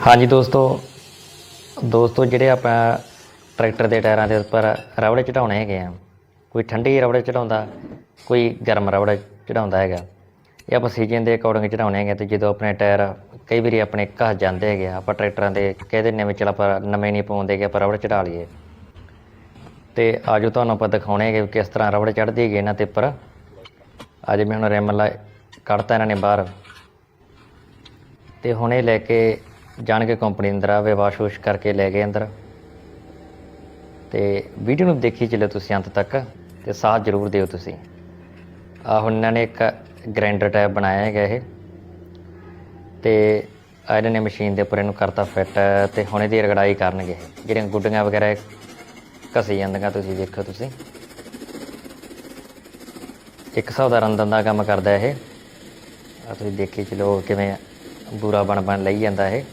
ਹਾਂਜੀ ਦੋਸਤੋ ਦੋਸਤੋ ਜਿਹੜੇ ਆਪਾਂ ਟਰੈਕਟਰ ਦੇ ਟਾਇਰਾਂ ਦੇ ਉੱਪਰ ਰਬੜੇ ਚੜਾਉਣੇ ਹੈਗੇ ਆ, ਕੋਈ ਠੰਡੀ ਰਬੜੇ ਚੜਾਉਂਦਾ, ਕੋਈ ਗਰਮ ਰਬੜ ਚੜਾਉਂਦਾ ਹੈਗਾ, ਇਹ ਆਪਾਂ ਸੀਜ਼ਨ ਦੇ ਅਕੋਰਡਿੰਗ ਚੜਾਉਣੇ ਹੈਗੇ ਤੇ ਜਦੋਂ ਆਪਣੇ ਟਾਇਰ ਕਈ ਵਾਰੀ ਆਪਣੇ ਘਸ ਜਾਂਦੇ ਹੈਗੇ ਆ, ਆਪਾਂ ਟਰੈਕਟਰਾਂ ਦੇ ਕਹਿੰਦੇ ਨਵੇਂ ਚਲ ਆਪਾਂ ਨਵੇਂ ਨਹੀਂ ਪਾਉਂਦੇ ਕਿ ਆਪਾਂ ਰਬੜ ਚੜਾ ਲਈਏ। ਤੇ ਆਜੋ ਤੁਹਾਨੂੰ ਆਪਾਂ ਦਿਖਾਉਣੇ ਹੈਗੇ ਵੀ ਕਿਸ ਤਰ੍ਹਾਂ ਰਬੜ ਚੜਦੀ ਹੈਗੀ ਇਹਨਾਂ ਤੇ ਉੱਪਰ। ਅੱਜ ਮੈਂ ਹੁਣ ਰਿਮ ਲਾ ਕੱਢਤਾ ਇਹਨਾਂ ਨੇ ਬਾਹਰ। ਤੇ ਹੁਣ ਇਹ ਲੈ ਕੇ ਜਾਣਗੇ ਕੰਪਨੀ ਅੰਦਰ ਆਵੇ ਵਾਸ਼-ਵੂਸ਼ ਕਰਕੇ ਲੈ ਗਏ ਅੰਦਰ। ਤੇ ਵੀਡੀਓ ਨੂੰ ਦੇਖੀ ਚੱਲੋ ਤੁਸੀਂ ਅੰਤ ਤੱਕ, ਤੇ ਸਾਥ ਜ਼ਰੂਰ ਦਿਓ ਤੁਸੀਂ। ਆ ਹੁਣ ਇਹਨਾਂ ਨੇ ਇੱਕ ਗ੍ਰਾਈਂਡਰ ਟੈਪ ਬਣਾਇਆ ਹੈਗਾ ਇਹ। ਤੇ ਇਹਨਾਂ ਨੇ ਮਸ਼ੀਨ ਦੇ ਉੱਪਰ ਇਹਨੂੰ ਕਰਤਾ ਫਿੱਟ ਤੇ ਹੁਣ ਇਹਦੀ ਰਗੜਾਈ ਕਰਨਗੇ। ਇਹ। ਜਿਹੜੀਆਂ ਗੁੱਡੀਆਂ ਵਗੈਰਾ ਘਸੀ ਜਾਂਦੀਆਂ, ਤੁਸੀਂ ਦੇਖੋ ਤੁਸੀਂ। ਇੱਕ ਹਿਸਾਬ ਦਾ ਦਾ ਕੰਮ ਕਰਦਾ ਇਹ। ਆ ਤੁਸੀਂ ਦੇਖੀ ਚਲੋ ਕਿਵੇਂ ਬੁਰਾ ਬਣ ਬਣ ਲਈ ਜਾਂਦਾ ਇਹ।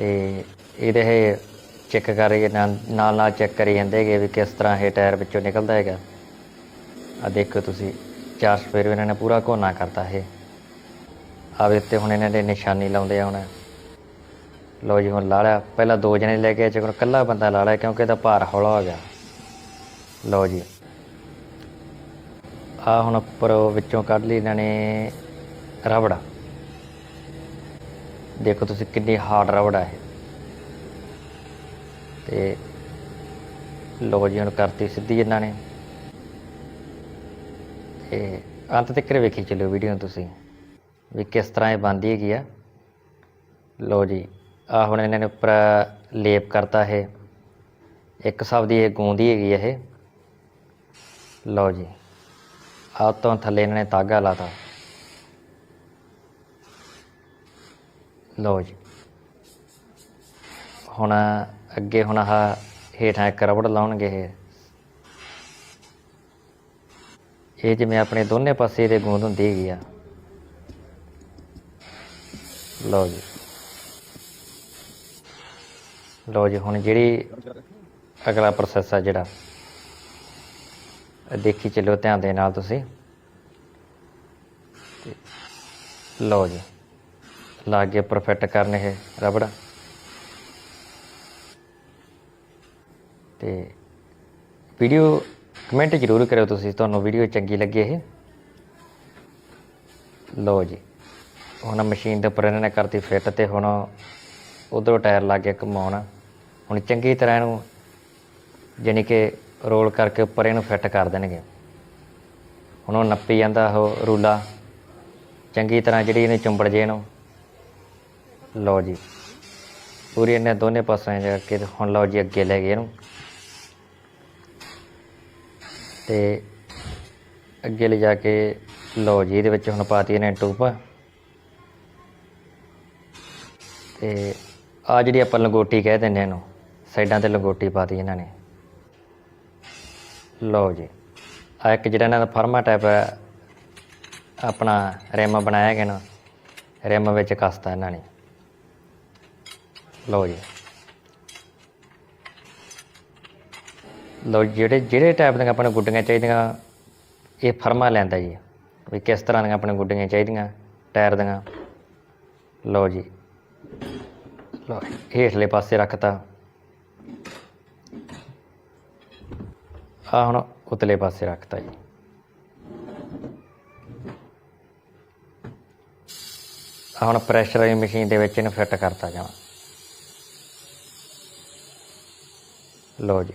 ਤੇ ਇਹਦੇ ਇਹ ਚੈੱਕ ਕਰ ਨਾਲ ਨਾਲ ਚੈੱਕ ਕਰੀ ਜਾਂਦੇ ਹੈਗੇ ਵੀ ਕਿਸ ਤਰ੍ਹਾਂ ਇਹ ਟਾਇਰ ਵਿੱਚੋਂ ਨਿਕਲਦਾ ਹੈਗਾ। ਆ ਦੇਖੋ ਤੁਸੀਂ, ਚਾਰ ਸਪੇਰ ਇਹਨਾਂ ਨੇ ਪੂਰਾ ਕੋਨਾ ਕਰਤਾ ਇਹ। ਆਵੇ ਉੱਤੇ ਹੁਣ ਇਹਨਾਂ ਦੇ ਨਿਸ਼ਾਨੀ ਲਾਉਂਦੇ ਆ ਹੁਣ। ਲੋ ਜੀ ਹੁਣ ਲਾ ਲਿਆ। ਪਹਿਲਾਂ ਦੋ ਜਣੇ ਲੈ ਕੇ ਆਏ ਹੁਣ ਇਕੱਲਾ ਬੰਦਾ ਲਾ ਲਿਆ, ਕਿਉਂਕਿ ਇਹਦਾ ਭਾਰ ਹੌਲਾ ਹੋ ਗਿਆ। ਲੋ ਜੀ। ਆ ਹੁਣ ਉੱਪਰ ਵਿੱਚੋਂ ਕੱਢ ਲਈ ਇਹਨਾਂ ਨੇ ਰਬੜਾ। ਦੇਖੋ ਤੁਸੀਂ ਕਿੰਨੀ ਹਾਰਡ ਰਬੜ ਆ ਇਹ। ਤੇ ਲੋ ਜੀ, ਹੁਣ ਕਰਤੀ ਸਿੱਧੀ ਇਹਨਾਂ ਨੇ। ਤੇ ਅੰਤ ਤੱਕ ਵੇਖੀ ਚੱਲਿਓ ਵੀਡੀਓ ਨੂੰ ਤੁਸੀਂ, ਵੀ ਕਿਸ ਤਰ੍ਹਾਂ ਇਹ ਬਣਦੀ ਹੈਗੀ ਆ। ਲੋ ਜੀ ਆ ਹੁਣ ਇਹਨਾਂ ਨੇ ਉੱਪਰ ਲੇਪ ਕਰਤਾ ਇਹ। ਇੱਕ ਸਭ ਦੀ ਇਹ ਗੂੰਦੀ ਹੈਗੀ ਇਹ। ਲਓ ਜੀ, ਆਹ ਤੋਂ ਥੱਲੇ ਇਹਨਾਂ ਨੇ ਤਾਗਾ ਲਾਤਾ। ਲਓ ਜੀ। ਹੁਣ ਅੱਗੇ ਹੁਣ ਆਹ ਹੇਠਾਂ ਇੱਕ ਰਬੜ ਲਾਉਣਗੇ ਇਹ। ਇਹ ਜਿਵੇਂ ਆਪਣੇ ਦੋਨੇ ਪਾਸੇ ਦੇ ਗੂੰਦ ਹੁੰਦੀ ਹੈਗੀ ਆ। ਲਓ ਜੀ। ਲਓ ਜੀ, ਹੁਣ ਜਿਹੜੀ ਅਗਲਾ ਪ੍ਰੋਸੈਸ ਆ ਜਿਹੜਾ। ਦੇਖੀ ਚੱਲਿਓ ਧਿਆਨ ਦੇ ਨਾਲ ਤੁਸੀਂ। ਲਓ ਜੀ। ਲਾ ਕੇ ਪਰਫੈਕਟ ਕਰਨ ਇਹ ਰਬੜ। ਤੇ ਵੀਡੀਓ ਕਮੈਂਟ ਜ਼ਰੂਰ ਕਰਿਓ ਤੁਸੀਂ, ਤੁਹਾਨੂੰ ਵੀਡੀਓ ਚੰਗੀ ਲੱਗੀ ਇਹ। ਲਓ ਜੀ, ਹੁਣ ਮਸ਼ੀਨ ਦੇ ਉੱਪਰ ਇਹਨਾਂ ਨੇ ਕਰਤੀ ਫਿੱਟ ਤੇ ਹੁਣ ਉਧਰੋਂ ਟਾਇਰ ਲਾ ਕੇ ਘੁਮਾਉਣ ਹੁਣ ਚੰਗੀ ਤਰ੍ਹਾਂ ਇਹਨੂੰ, ਜਾਣੀ ਕਿ ਰੋਲ ਕਰਕੇ ਉੱਪਰ ਇਹਨੂੰ ਫਿੱਟ ਕਰ ਦੇਣਗੇ। ਹੁਣ ਉਹ ਨੱਪੀ ਜਾਂਦਾ ਉਹ ਰੂਲਾ। ਚੰਗੀ ਤਰ੍ਹਾਂ ਜਿਹੜੀ ਇਹਨੇ ਚੁੰਬੜ ਜੇ ਇਹਨੂੰ ਲਓ ਜੀ। ਪੂਰੀ ਇਹਨੇ ਦੋਨੇ ਪਾਸਿਆਂ ਜਾ ਕੇ ਤੇ ਹੁਣ ਲਓ ਜੀ ਅੱਗੇ ਲੈ ਗਏ ਇਹਨੂੰ। ਤੇ ਅੱਗੇ ਲੈ ਜਾ ਕੇ ਲਓ ਜੀ, ਇਹਦੇ ਵਿੱਚ ਹੁਣ ਪਾਤੀ ਇਹਨੇ ਟੂਪ। ਤੇ ਆ ਜਿਹੜੀ ਆਪਾਂ ਲੰਗੋਟੀ ਕਹਿ ਦਿੰਦੇ ਇਹਨੂੰ, ਸਾਈਡਾਂ ਤੇ ਲੰਗੋਟੀ ਪਾਤੀ ਇਹਨਾਂ ਨੇ। ਲਓ ਜੀ, ਆ ਇੱਕ ਜਿਹੜਾ ਇਹਨਾਂ ਦਾ ਫਰਮਾ ਟਾਈਪ ਹੈ, ਆਪਣਾ ਰਿਮ ਬਣਾਇਆ ਗਿਆ ਨਾ, ਰਿਮ ਵਿੱਚ ਕਸਤਾ ਇਹਨਾਂ ਨੇ। ਲਓ ਜੀ। ਲਓ ਜਿਹੜੇ ਜਿਹੜੇ ਟਾਈਪ ਦੀਆਂ ਆਪਣੇ ਗੁੱਡੀਆਂ ਚਾਹੀਦੀਆਂ, ਇਹ ਫਰਮਾ ਲੈਂਦਾ ਜੀ। ਵੀ ਕਿਸ ਤਰ੍ਹਾਂ ਦੀਆਂ ਆਪਣੇ ਗੁੱਡੀਆਂ ਚਾਹੀਦੀਆਂ, ਟਾਇਰ ਦੀਆਂ। ਲਓ ਜੀ। ਲਓ, ਹੇਠਲੇ ਪਾਸੇ ਰੱਖਤਾ। ਆ ਹੁਣ ਉਤਲੇ ਪਾਸੇ ਰੱਖਤਾ ਜੀ। ਆਹ ਹੁਣ ਪ੍ਰੈਸ਼ਰ ਵਾਲੀ ਮਸ਼ੀਨ ਦੇ ਵਿੱਚ ਇਹਨੂੰ ਫਿੱਟ ਕਰਤਾ ਜਾਵਾਂ ਲਓ ਜੀ।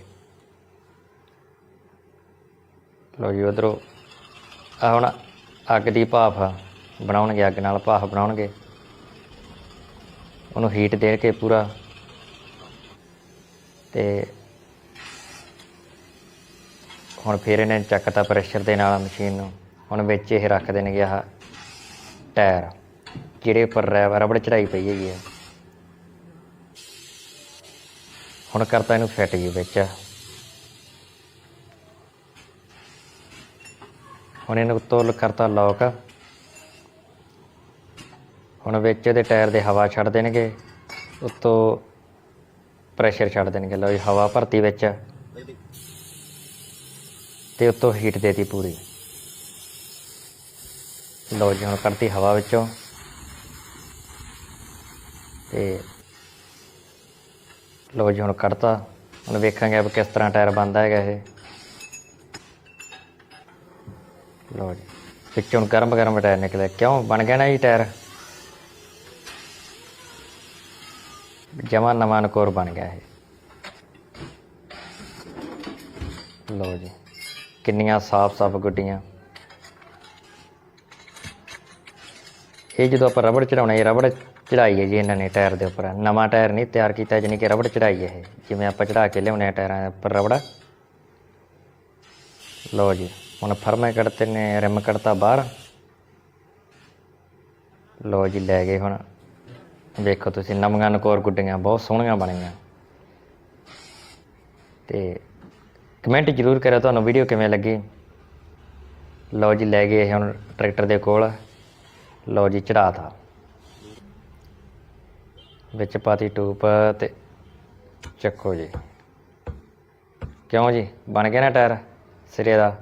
ਲਓ ਜੀ ਉਧਰੋਂ ਆ ਹੁਣ ਅੱਗ ਦੀ ਭਾਫ ਬਣਾਉਣਗੇ, ਅੱਗ ਨਾਲ ਭਾਫ ਬਣਾਉਣਗੇ। ਉਹਨੂੰ ਹੀਟ ਦੇ ਕੇ ਪੂਰਾ। ਤੇ ਹੁਣ ਫਿਰ ਇਹਨੇ ਚੱਕਤਾ ਪ੍ਰੈਸ਼ਰ ਦੇ ਨਾਲ ਮਸ਼ੀਨ ਨੂੰ। ਹੁਣ ਵਿੱਚ ਇਹ ਰੱਖ ਦੇਣਗੇ ਆਹ ਟਾਇਰ ਜਿਹੜੇ ਉੱਪਰ ਰਬੜ ਚੜਾਈ ਪਈ ਹੈਗੀ ਹੈ ਹੁਣ ਕਰਤਾ ਇਹਨੂੰ ਫਿੱਟ ਜੀ ਵਿੱਚ। ਹੁਣ ਇਹਨੂੰ ਉੱਤੋਂ ਕਰਤਾ ਲੌਕ ਹੁਣ ਵਿੱਚ ਇਹਦੇ ਟਾਇਰ ਦੇ ਹਵਾ ਛੱਡ ਦੇਣਗੇ। ਉੱਤੋਂ ਪ੍ਰੈਸ਼ਰ ਛੱਡ ਦੇਣਗੇ। ਲਓ ਜੀ, ਹਵਾ ਭਰਤੀ ਵਿੱਚ। ਤੇ ਉੱਤੋਂ ਹੀਟ ਦੇਤੀ ਪੂਰੀ। ਲਓ ਜੀ, ਹੁਣ ਕਰਤੀ ਹਵਾ ਵਿੱਚੋਂ। ਤੇ ਲੋ ਜੀ ਹੁਣ ਕੱਢਤਾ। ਹੁਣ ਵੇਖਾਂਗੇ ਵੀ ਕਿਸ ਤਰ੍ਹਾਂ ਟਾਇਰ ਬਣਦਾ ਹੈਗਾ ਇਹ। ਲੋ ਜੀ ਵਿੱਚੋਂ ਗਰਮ ਗਰਮ ਟਾਇਰ ਨਿਕਲਿਆ। ਕਿਉਂ? ਬਣ ਗਿਆ ਨਾ ਜੀ ਟਾਇਰ। ਜਮਾ ਨਵਾਂ ਨਕੋਰ ਬਣ ਗਿਆ ਇਹ। ਲੋ ਜੀ, ਕਿੰਨੀਆਂ ਸਾਫ਼-ਸਾਫ਼ ਗੁੱਡੀਆਂ। ਇਹ ਜਦੋਂ ਆਪਾਂ ਰਬੜ ਚੜਾਉਣਾ, ਇਹ ਰਬੜ ਚੜਾਈ ਹੈ ਜੀ ਇਹਨਾਂ ਨੇ ਟਾਇਰ ਦੇ ਉੱਪਰ। ਨਵਾਂ ਟਾਇਰ ਨਹੀਂ ਤਿਆਰ ਕੀਤਾ, ਜਾਣੀ ਕਿ ਰਬੜ ਚੜਾਈ ਹੈ ਇਹ। ਜਿਵੇਂ ਆਪਾਂ ਚੜਾ ਕੇ ਲਿਆਉਣੇ ਆ ਟਾਇਰਾਂ ਦੇ ਉੱਪਰ ਰਬੜ। ਲਓ ਜੀ, ਹੁਣ ਫਰਮੇ ਕੱਢਤੇ ਨੇ, ਰਿਮ ਕੱਢਤਾ ਬਾਹਰ। ਲਓ ਜੀ, ਲੈ ਗਏ ਹੁਣ। ਵੇਖੋ ਤੁਸੀਂ, ਨਵੀਆਂ ਨਕੋਰ ਗੁੱਡੀਆਂ, ਬਹੁਤ ਸੋਹਣੀਆਂ ਬਣੀਆਂ। ਤੇ ਕਮੈਂਟ ਜ਼ਰੂਰ ਕਰਿਓ ਤੁਹਾਨੂੰ ਵੀਡੀਓ ਕਿਵੇਂ ਲੱਗੀ। ਲਓ ਜੀ, ਲੈ ਗਏ ਇਹ ਹੁਣ ਟਰੈਕਟਰ ਦੇ ਕੋਲ। ਲਓ ਜੀ, ਚੜਾਤਾ। ਵਿੱਚ ਪਾਤੀ ਟੂਪ ਤੇ ਚੱਕੋ ਜੀ। ਕਿਉਂ ਜੀ? ਬਣ ਗਿਆ ਨਾ ਟਾਇਰ ਸਿਰੇ ਦਾ?